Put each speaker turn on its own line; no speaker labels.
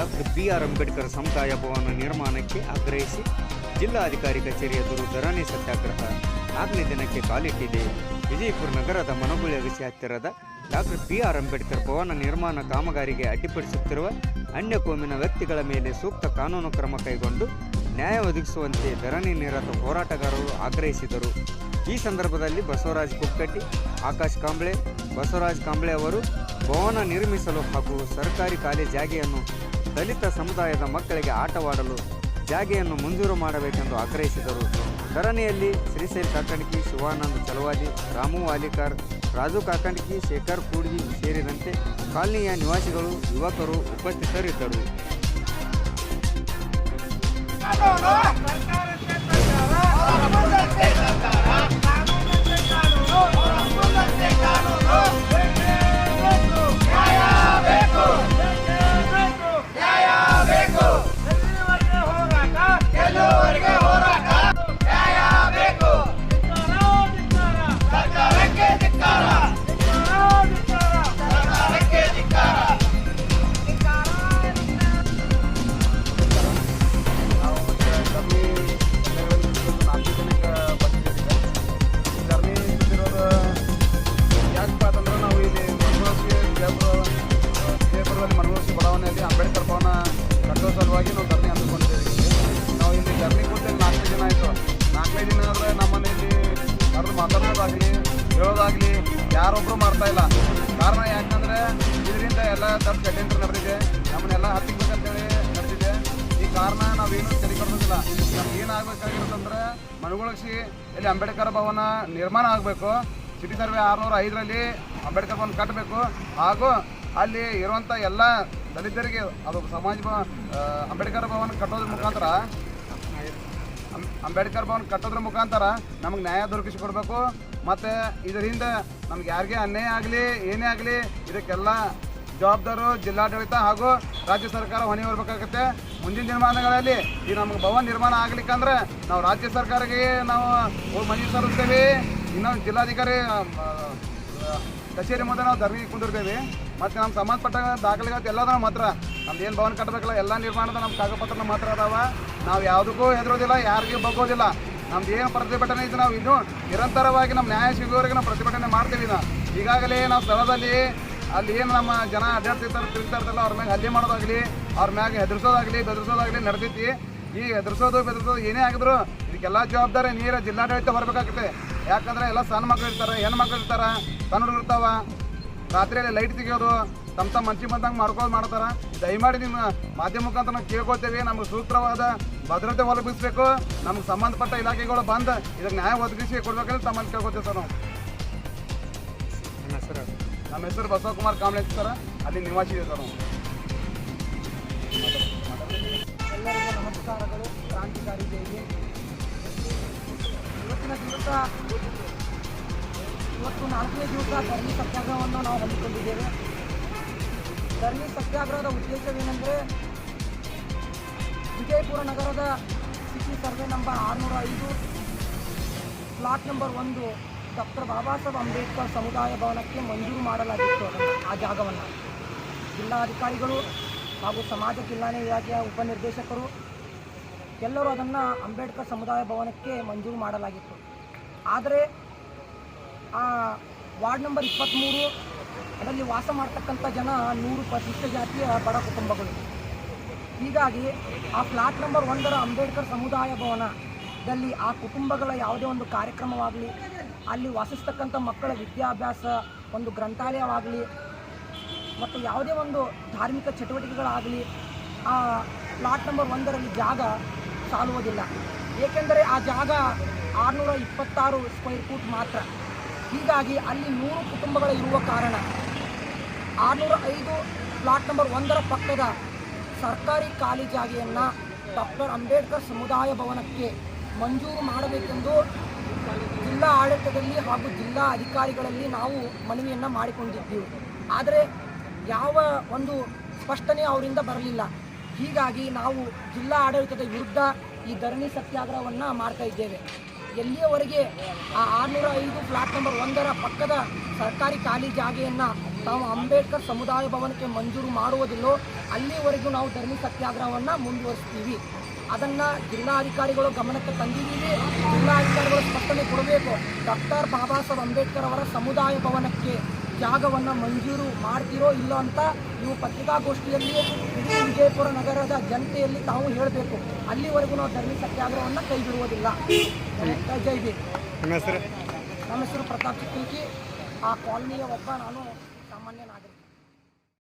Doctor B R Ambedkar ಸಮುದಾಯ ಭವನ ನಿರ್ಮಾಣಕ್ಕೆ ಆಗ್ರಹಿಸಿ ಜಿಲ್ಲಾಧಿಕಾರಿ ಕಚೇರಿ ಎದುರು ಧರಣಿ ಸತ್ಯಾಗ್ರಹ ನಾಲ್ಕನೇ ದಿನಕ್ಕೆ ಕಾಲಿಟ್ಟಿದೆ. ವಿಜಯಪುರ ನಗರದ ಮನಗುಳಿ ಅಗಸಿ ಹತ್ತಿರದ ಡಾಕ್ಟರ್ ಬಿ ಆರ್ ಅಂಬೇಡ್ಕರ್ ಭವನ ನಿರ್ಮಾಣ ಕಾಮಗಾರಿಗೆ ಅಡ್ಡಿಪಡಿಸುತ್ತಿರುವ ಅನ್ಯ ಕೋಮಿನ ವ್ಯಕ್ತಿಗಳ ಮೇಲೆ ಸೂಕ್ತ ಕಾನೂನು ಕ್ರಮ ಕೈಗೊಂಡು ನ್ಯಾಯ ಒದಗಿಸುವಂತೆ ಧರಣಿ ನಿರತ ಹೋರಾಟಗಾರರು ಆಗ್ರಹಿಸಿದರು. ಈ ಸಂದರ್ಭದಲ್ಲಿ ಬಸವರಾಜ್ ಕುಕ್ಕಟ್ಟಿ, ಆಕಾಶ್ ಕಾಂಬ್ಳೆ, ಬಸವರಾಜ್ ಕಾಂಬ್ಳೆ ಅವರು ಭವನ ನಿರ್ಮಿಸಲು ಹಾಗೂ ಸರ್ಕಾರಿ ಕಾಲೇಜ್ ಜಾಗೆಯನ್ನು ದಲಿತ ಸಮುದಾಯದ ಮಕ್ಕಳಿಗೆ ಆಟವಾಡಲು ಜಾಗೆಯನ್ನು ಮಂಜೂರು ಮಾಡಬೇಕೆಂದು ಆಗ್ರಹಿಸಿದರು. ಧರಣಿಯಲ್ಲಿ ಶ್ರೀಶೈಲ್ ಕಾಕಂಡ್ಕಿ ಶಿವಾನಂದ್ ಚಲವಾದಿ, ರಾಮು ವಾಲಿಕಾರ್, ರಾಜು ಕಾಕಂಡ್ಕಿ ಶೇಖರ್ ಕೂಡ್ಗಿ ಸೇರಿದಂತೆ ಕಾಲನಿಯ ನಿವಾಸಿಗಳು, ಯುವಕರು ಉಪಸ್ಥಿತರಿದ್ದರು.
ಸಲುವಾಗಿ ನಾವು ಧರಣಿ ಹಮ್ಮಿಕೊಂಡಿದ್ದೀವಿ ನಾವು ಇಲ್ಲಿ ಧರಣಿ ಕೂತು ನಾಲ್ಕನೇ ದಿನ ಆಯಿತು. ನಾಲ್ಕೈದು ದಿನ ಆದರೆ ನಮ್ಮ ಮನೆಯಲ್ಲಿ ಕರೆದು ಮಾತಾಡೋದಾಗಲಿ, ಹೇಳೋದಾಗಲಿ ಯಾರೊಬ್ಬರು ಮಾಡ್ತಾ ಇಲ್ಲ. ಕಾರಣ ಯಾಕಂದರೆ ಇದರಿಂದ ಎಲ್ಲ ದೊಡ್ಡ ಷಡ್ಯಂತ್ರ ನಡೆದಿದೆ. ನಮ್ಮನ್ನೆಲ್ಲ ಹತ್ತಿಕ್ಕಬೇಕಂತೇಳಿ ನಡೆದಿದೆ. ಈ ಕಾರಣ ನಾವೇನು ತಲೆ ಕೊಡೋದಿಲ್ಲ ನಮ್ಗೆ ಏನಾಗಬೇಕಾಗಿರೋದಂದ್ರೆ ಮನಗೊಳಿಸಿ ಇಲ್ಲಿ ಅಂಬೇಡ್ಕರ್ ಭವನ ನಿರ್ಮಾಣ ಆಗಬೇಕು. ಸಿಟಿ ಸರ್ವೆ ಆರುನೂರ ಐದರಲ್ಲಿ ಅಂಬೇಡ್ಕರ್ ಭವನ ಕಟ್ಟಬೇಕು. ಹಾಗೂ ಅಲ್ಲಿ ಇರುವಂಥ ಎಲ್ಲ ದಲಿತರಿಗೆ ಅದು ಸಮಾಜ ಅಂಬೇಡ್ಕರ್ ಭವನ ಕಟ್ಟೋದ್ರ ಮುಖಾಂತರ ಅಂಬೇಡ್ಕರ್ ಭವನ ಕಟ್ಟೋದ್ರ ಮುಖಾಂತರ ನಮಗೆ ನ್ಯಾಯ ದೊರಕಿಸಿಕೊಡ್ಬೇಕು. ಮತ್ತು ಇದರಿಂದ ನಮ್ಗೆ ಯಾರಿಗೆ ಅನ್ಯಾಯ ಆಗಲಿ, ಏನೇ ಆಗಲಿ, ಇದಕ್ಕೆಲ್ಲ ಜವಾಬ್ದಾರು ಜಿಲ್ಲಾಡಳಿತ ಹಾಗೂ ರಾಜ್ಯ ಸರ್ಕಾರ ಹೊಣೆ ಹೊರಬೇಕಾಗುತ್ತೆ. ಮುಂದಿನ ದಿನಮಾನಗಳಲ್ಲಿ ಈ ನಮಗೆ ಭವನ ನಿರ್ಮಾಣ ಆಗ್ಲಿಕ್ಕಂದ್ರೆ ನಾವು ರಾಜ್ಯ ಸರ್ಕಾರಕ್ಕೆ ನಾವು ಮನವಿ ಸಲ್ಲಿಸ್ತೇವೆ. ಇನ್ನೊಂದು ಜಿಲ್ಲಾಧಿಕಾರಿ ಕಚೇರಿ ಮುಂದೆ ನಾವು ಧರಣಿ ಕುಂದಿರ್ತೇವೆ. ಮತ್ತು ನಮ್ಮ ಸಂಬಂಧಪಟ್ಟ ದಾಖಲೆಗಳು ಎಲ್ಲದ ಮಾತ್ರ. ನಮ್ದು ಏನು ಭವನ ಕಟ್ಟಬೇಕಲ್ಲ, ಎಲ್ಲ ನಿರ್ಮಾಣದ ನಮ್ಮ ಕಾಗಪತ್ರ ಮಾತ್ರ ಅದಾವ. ನಾವು ಯಾವುದಕ್ಕೂ ಹೆದರೋದಿಲ್ಲ, ಯಾರಿಗೂ ಬಗ್ಗೋದಿಲ್ಲ. ನಮ್ದು ಏನು ಪ್ರತಿಭಟನೆ ಇದೆ ನಾವು ಇನ್ನೂ ನಿರಂತರವಾಗಿ ನಮ್ಮ ನ್ಯಾಯ ಸಿಗುವವರೆಗೆ ನಾವು ಪ್ರತಿಭಟನೆ ಮಾಡ್ತೀವಿ ನಾವು. ಈಗಾಗಲೇ ನಾವು ಸ್ಥಳದಲ್ಲಿ ಅಲ್ಲಿ ಏನು ನಮ್ಮ ಜನ ಅಡ್ಡಾಡ್ತಿರ್ತಾರೆ ತಿರುಗ್ತಾರಲ್ಲ ಅವ್ರ ಮ್ಯಾಗೆ ಹಲ್ಲೆ ಮಾಡೋದಾಗಲಿ, ಅವ್ರ ಮ್ಯಾಗೆ ಹೆದರ್ಸೋದಾಗಲಿ, ಬೆದರ್ಸೋದಾಗಲಿ ನಡೆದಿತ್ತು ಈ ಹೆದರ್ಸೋದು, ಬೆದರ್ಸೋದು ಏನೇ ಆಗಿದ್ರು ಇದಕ್ಕೆಲ್ಲ ಜವಾಬ್ದಾರಿ ನೀರ ಜಿಲ್ಲಾಡಳಿತ ಹೊರಬೇಕಾಗುತ್ತೆ ಯಾಕಂದ್ರೆ ಎಲ್ಲ ಸಣ್ಣ ಮಕ್ಳು ಇರ್ತಾರೆ ಹೆಣ್ಣು ಮಕ್ಳು ಇರ್ತಾರೆ ಸಣ್ಣ ಇರ್ತಾವೆ. ರಾತ್ರಿಯಲ್ಲಿ ಲೈಟ್ ತೆಗಿಯೋದು ತಮ್ಮ ತಮ್ಮ ಮಂಚಿ ಬಂದಂಗೆ ಮಾಡ್ಕೊಂಡು ಮಾಡ್ತಾರೆ. ದಯಮಾಡಿ ನಿಮ್ಮ ಮಾಧ್ಯಮ ಮುಖಾಂತರ ನಾವು ಕೇಳ್ಕೊತೇವೆ ನಮ್ಗೆ ಸೂತ್ರವಾದ ಭದ್ರತೆ ಒಲಗಿಸ್ಬೇಕು ನಮ್ಗೆ ಸಂಬಂಧಪಟ್ಟ ಇಲಾಖೆಗಳು ಬಂದು ಇದಕ್ಕೆ ನ್ಯಾಯ ಒದಗಿಸಿ ಕೊಡ್ಬೇಕಂದ್ರೆ ತಮ್ಮನ್ನು ಕೇಳ್ಕೊತೇವೆ ಸರ್ ನಾವು. ನಮ್ಮ ಹೆಸರು ಬಸವಕುಮಾರ್ ಅಂತ ಸರ್. ಅಲ್ಲಿ ನಿವಾಸಿ ಇದೆ ಸರ್ ನಾವು.
ಎಲ್ಲರಿಗೂ ನಮಸ್ಕಾರಗಳು. ಕ್ರಾಂತಿಕಾರಿ ಜೈಗೆ ಇವತ್ತಿನ ದಿವಸ ಇವತ್ತು ನಾಲ್ಕನೇ ದಿವಸ ಧರ್ಮಿ ಸತ್ಯಾಗ್ರಹವನ್ನು ನಾವು ಹಮ್ಮಿಕೊಂಡಿದ್ದೇವೆ. ಧರ್ಮಿ ಸತ್ಯಾಗ್ರಹದ ಉದ್ದೇಶವೇನೆಂದರೆ ವಿಜಯಪುರ ನಗರದ ಸಿಟಿ ಸರ್ವೆ ನಂಬರ್ ಆರುನೂರ ಐದು ಫ್ಲಾಟ್ ನಂಬರ್ ಒಂದು ಡಾಕ್ಟರ್ ಬಾಬಾ ಸಾಹೇಬ್ ಅಂಬೇಡ್ಕರ್ ಸಮುದಾಯ ಭವನಕ್ಕೆ ಮಂಜೂರು ಮಾಡಲಾಗಿತ್ತು. ಆ ಜಾಗವನ್ನು ಜಿಲ್ಲಾಧಿಕಾರಿಗಳು ಹಾಗೂ ಸಮಾಜ ಕಲ್ಯಾಣ ಇಲಾಖೆಯ ಉಪನಿರ್ದೇಶಕರು ಎಲ್ಲರೂ ಅದನ್ನು ಅಂಬೇಡ್ಕರ್ ಸಮುದಾಯ ಭವನಕ್ಕೆ ಮಂಜೂರು ಮಾಡಲಾಗಿತ್ತು. ಆದರೆ ಆ ವಾರ್ಡ್ ನಂಬರ್ ಇಪ್ಪತ್ತ್ಮೂರು ಅದರಲ್ಲಿ ವಾಸ ಮಾಡ್ತಕ್ಕಂಥ ಜನ ನೂರು ಪರಿಶಿಷ್ಟ ಜಾತಿಯ ಬಡ ಕುಟುಂಬಗಳು. ಹೀಗಾಗಿ ಆ ಫ್ಲಾಟ್ ನಂಬರ್ ಒಂದರ ಅಂಬೇಡ್ಕರ್ ಸಮುದಾಯ ಭವನದಲ್ಲಿ ಆ ಕುಟುಂಬಗಳ ಯಾವುದೇ ಒಂದು ಕಾರ್ಯಕ್ರಮವಾಗಲಿ, ಅಲ್ಲಿ ವಾಸಿಸ್ತಕ್ಕಂಥ ಮಕ್ಕಳ ವಿದ್ಯಾಭ್ಯಾಸ, ಒಂದು ಗ್ರಂಥಾಲಯವಾಗಲಿ, ಮತ್ತು ಯಾವುದೇ ಒಂದು ಧಾರ್ಮಿಕ ಚಟುವಟಿಕೆಗಳಾಗಲಿ, ಆ ಫ್ಲಾಟ್ ನಂಬರ್ ಒಂದರಲ್ಲಿ ಜಾಗ ಸಾಲುವುದಿಲ್ಲ. ಏಕೆಂದರೆ ಆ ಜಾಗ ಆರುನೂರ ಇಪ್ಪತ್ತಾರು ಸ್ಕ್ವೇರ್ ಫೂಟ್ ಮಾತ್ರ. ಹೀಗಾಗಿ ಅಲ್ಲಿ ನೂರು ಕುಟುಂಬಗಳು ಇರುವ ಕಾರಣ. ಆರುನೂರ ಐದು ಫ್ಲಾಟ್ ನಂಬರ್ ಒಂದರ ಪಕ್ಕದ ಸರ್ಕಾರಿ ಖಾಲಿ ಜಾಗೆಯನ್ನು ಡಾಕ್ಟರ್ ಅಂಬೇಡ್ಕರ್ ಸಮುದಾಯ ಭವನಕ್ಕೆ ಮಂಜೂರು ಮಾಡಬೇಕೆಂದು ಜಿಲ್ಲಾ ಆಡಳಿತದಲ್ಲಿ ಹಾಗೂ ಜಿಲ್ಲಾ ಅಧಿಕಾರಿಗಳಲ್ಲಿ ನಾವು ಮನವಿಯನ್ನು ಮಾಡಿಕೊಂಡಿದ್ದೀವಿ. ಆದರೆ ಯಾವ ಒಂದು ಸ್ಪಷ್ಟನೆ ಅವರಿಂದ ಬರಲಿಲ್ಲ. ಹೀಗಾಗಿ ನಾವು ಜಿಲ್ಲಾ ಆಡಳಿತದ ವಿರುದ್ಧ ಈ ಧರಣಿ ಸತ್ಯಾಗ್ರಹವನ್ನು ಮಾಡ್ತಾ ಇದ್ದೇವೆ. ಎಲ್ಲಿಯವರೆಗೆ ಆ ಆರುನೂರ ಐದು ಫ್ಲಾಟ್ ನಂಬರ್ ಒಂದರ ಪಕ್ಕದ ಸರ್ಕಾರಿ ಖಾಲಿ ಜಾಗೆಯನ್ನು ತಾವು ಅಂಬೇಡ್ಕರ್ ಸಮುದಾಯ ಭವನಕ್ಕೆ ಮಂಜೂರು ಮಾಡುವುದಿಲ್ಲೋ ಅಲ್ಲಿವರೆಗೂ ನಾವು ಧರಣಿ ಸತ್ಯಾಗ್ರಹವನ್ನು ಮುಂದುವರಿಸ್ತೀವಿ. ಅದನ್ನು ಜಿಲ್ಲಾಧಿಕಾರಿಗಳು ಗಮನಕ್ಕೆ ತಂದಿದ್ದೀವಿ. ಜಿಲ್ಲಾಧಿಕಾರಿಗಳು ಸ್ಪಷ್ಟನೆ ಕೊಡಬೇಕು. ಡಾಕ್ಟರ್ ಬಾಬಾ ಸಾಹೇಬ್ ಅಂಬೇಡ್ಕರ್ ಅವರ ಸಮುದಾಯ ಭವನಕ್ಕೆ ಜಾಗವನ್ನು ಮಂಜೂರು ಮಾಡ್ತಿರೋ ಇಲ್ಲ ಅಂತ ನೀವು ಪತ್ರಿಕಾಗೋಷ್ಠಿಯಲ್ಲಿ ವಿಜಯಪುರ ನಗರದ ಜನತೆಯಲ್ಲಿ ತಾವು ಹೇಳಬೇಕು. ಅಲ್ಲಿವರೆಗೂ ನಾವು ಧರಣಿ ಸತ್ಯಾಗ್ರಹವನ್ನು ಕೈ ಬಿಡುವುದಿಲ್ಲ ಜೈ ಬಿ
ನಿಮ್ಮ ಹೆಸರು
ನಮ್ಮ ಹೆಸರು ಪ್ರತಾಪ್ ಚಿಕ್ಕಿ ಆ ಕಾಲನಿಯ ಒಬ್ಬ ನಾನು ಸಾಮಾನ್ಯ ನಾಗರಿಕ